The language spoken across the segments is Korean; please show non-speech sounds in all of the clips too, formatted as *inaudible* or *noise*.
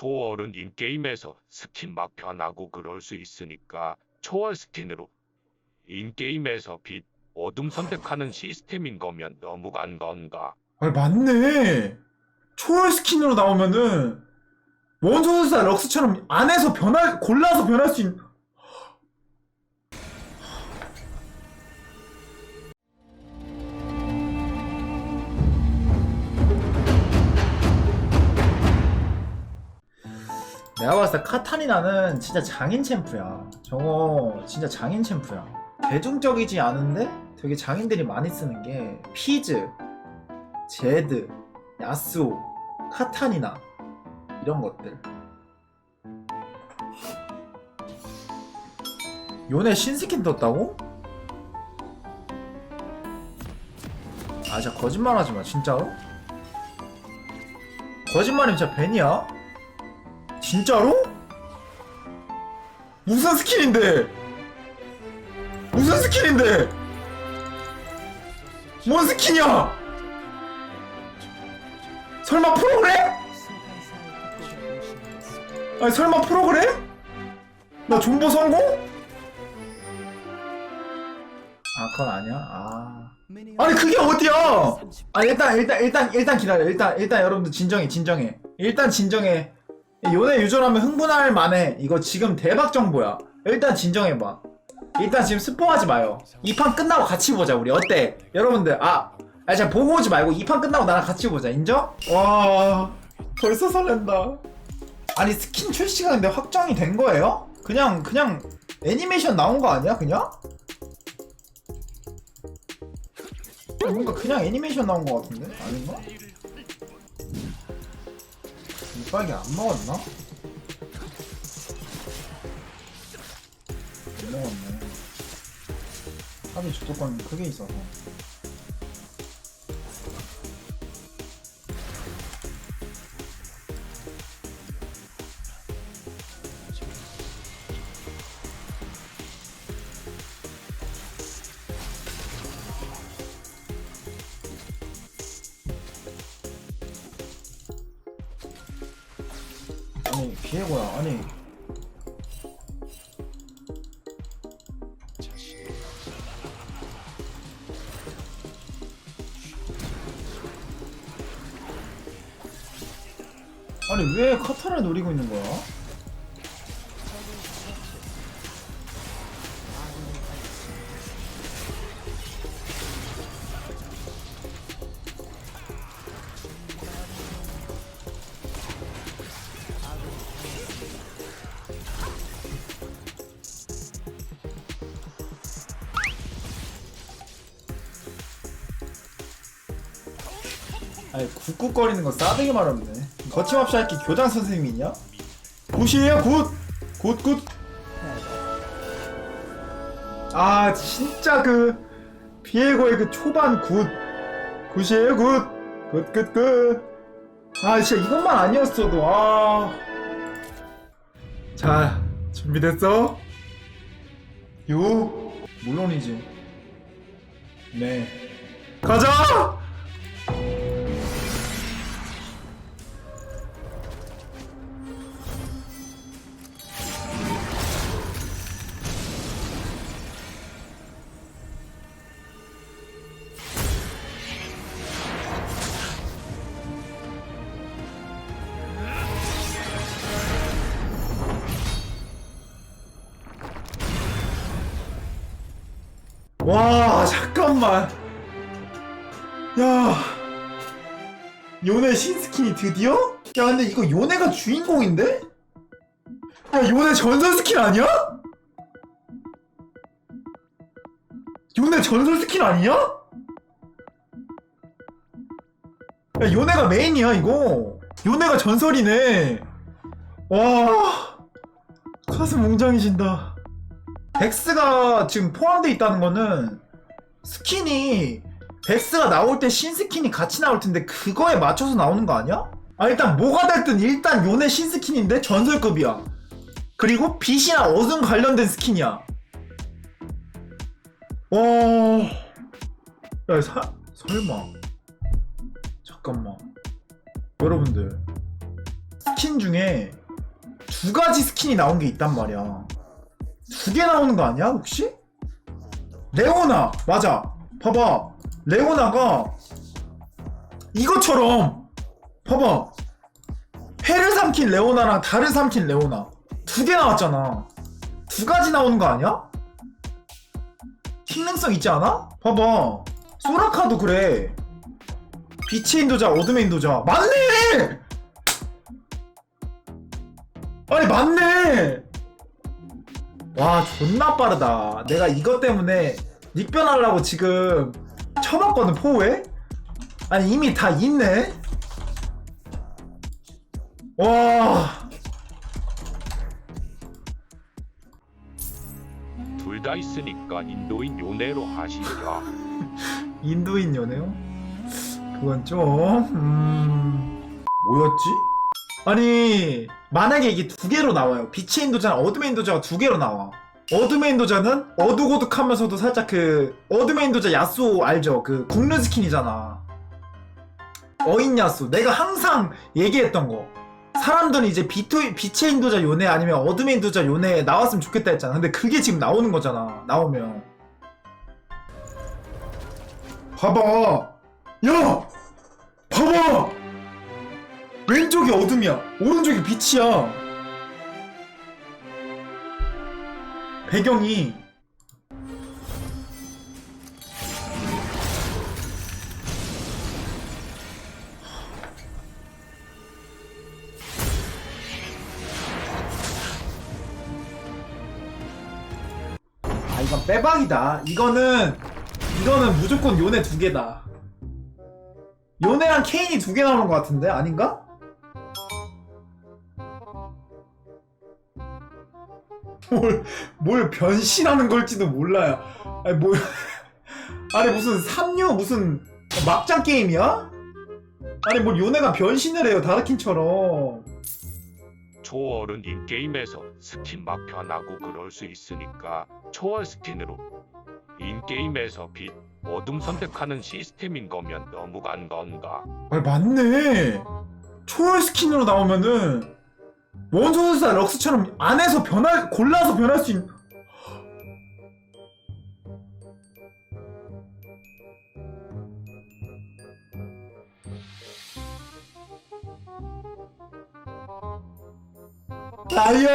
초월은 인게임에서 스킨 막 변하고 그럴 수 있으니까 초월 스킨으로 인게임에서 빛, 어둠 선택하는 시스템인 거면 너무 간 건가? 아니 맞네 초월 스킨으로 나오면은 원소술사 럭스처럼 안에서 변할 골라서 변할 수 있는 내가 봤을 때 카타리나는 진짜 장인 챔프야 저거 진짜 장인 챔프야 대중적이지 않은데 되게 장인들이 많이 쓰는 게 피즈 제드, 야스오, 카타니나 이런 것들. 요네 신스킨 떴다고? 아 진짜 거짓말하지 마 진짜로? 거짓말이면 진짜 벤이야? 진짜로? 무슨 스킨인데? 무슨 스킨인데? 뭔 스킨이야? 설마 프로그램? 아니 설마 프로그램? 나 존버 성공? 아 그건 아니야? 아 아니 그게 어디야? 아 일단 일단 일단 일단 기다려 일단 일단 여러분들 진정해 진정해 일단 진정해 요네 유저라면 흥분할 만해 이거 지금 대박 정보야 일단 진정해봐 일단 지금 스포하지 마요 이 판 끝나고 같이 보자 우리 어때? 여러분들 아 아니 자 보고 오지 말고 이 판 끝나고 나랑 같이 보자 인정? 와 벌써 설렌다 아니 스킨 출시가 근데 확정이 된 거예요? 그냥 그냥 애니메이션 나온 거 아니야 그냥? 뭔가 그냥 애니메이션 나온 거 같은데? 아닌가? 이빨개 안 먹었나? 안 먹었네 합이 주도권 크게 있어서 아니 비에고야 아니 아니 왜 카타를 노리고 있는 거야? 아니 굿굿거리는 거 싸대기 말없네 거침없이 할게 교장 선생님이냐? 굿이에요 굿! 굿굿 아 진짜 그 비에고의 그 초반 굿 굿이에요 굿! 굿굿굿 아 진짜 이것만 아니었어도 아... 자 준비됐어? 요? 물론이지 네 가자! 와 잠깐만 야 요네 신스킨이 드디어? 야 근데 이거 요네가 주인공인데? 야 요네 전설 스킨 아니야? 요네 전설 스킨 아니야? 야 요네가 메인이야 이거 요네가 전설이네 와 가슴 웅장해진다 백스가 지금 포함되어 있다는 거는 스킨이 백스가 나올 때 신스킨이 같이 나올 텐데 그거에 맞춰서 나오는 거 아니야? 아 일단 뭐가 됐든 일단 요네 신스킨인데 전설급이야. 그리고 빛이나 어둠 관련된 스킨이야. 와... 야 사... 설마. 잠깐만. 여러분들. 스킨 중에 두 가지 스킨이 나온 게 있단 말이야. 두 개 나오는 거 아니야, 혹시? 레오나! 맞아! 봐봐. 레오나가 이것처럼 봐봐. 해를 삼킨 레오나랑 달을 삼킨 레오나 두 개 나왔잖아. 두 가지 나오는 거 아니야? 기능성 있지 않아? 봐봐. 소라카도 그래. 빛의 인도자, 어둠의 인도자. 맞네! 아니, 맞네! 와, 존나 빠르다. 내가 이것 때문에 닉변하려고 지금 쳐봤거든, 포에? 아니, 이미 다 있네? 와, 둘 다 있으니까 인도인 요네로 하시죠. *laughs* 인도인 연애요? 그건 좀, 음, 뭐였지? 아니, 만약에 이게 두 개로 나와요. 빛의 인도자랑 어둠의 인도자가 두 개로 나와. 어둠의 인도자는 어두고둑하면서도 살짝 그, 어둠의 인도자 야수 알죠? 그, 국룰 스킨이잖아. 어인 야수. 내가 항상 얘기했던 거. 사람들은 이제 비토, 빛의 인도자 요네 아니면 어둠의 인도자 요네 나왔으면 좋겠다 했잖아. 근데 그게 지금 나오는 거잖아. 나오면. 봐봐. 야! 봐봐! 왼쪽이 어둠이야. 오른쪽이 빛이야. 배경이 아 이건 빼박이다. 이거는 이거는 무조건 요네 두 개다. 요네랑 케인이 두 개 나오는 것 같은데 아닌가? 뭘, 뭘 변신하는 걸지도 몰라요. 아니 뭐 *laughs* 아니 무슨 삼류 무슨 막장 게임이야? 아니 뭘 요네가 변신을 해요 다르킨처럼. 초월은 인게임에서 스킨 막 변하고 그럴 수 있으니까 초월 스킨으로 인게임에서 빛, 어둠 선택하는 시스템인 거면 너무 간 건가? 아니 맞네. 초월 스킨으로 나오면은 원소술사 럭스처럼 안에서 변할 골라서 변할 수 있. 라이어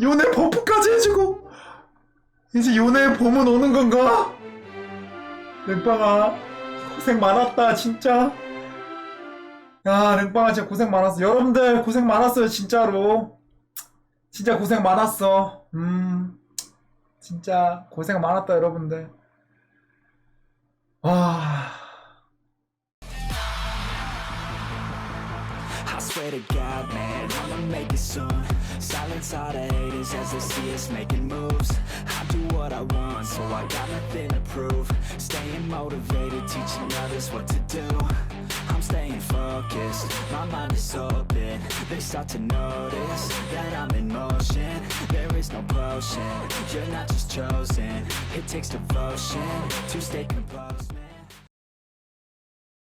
요네 버프까지 해주고 이제 요네 봄은 오는 건가? 랭빵아 고생 많았다 진짜 야 랭빵아 진짜 고생 많았어 여러분들 고생 많았어요 진짜로 진짜 고생 많았어 음 진짜 고생 많았다 여러분들 와 staying focused, my mind is open. They start to notice that I'm in motion. There is no potion, you're not just chosen. It takes devotion to stay composed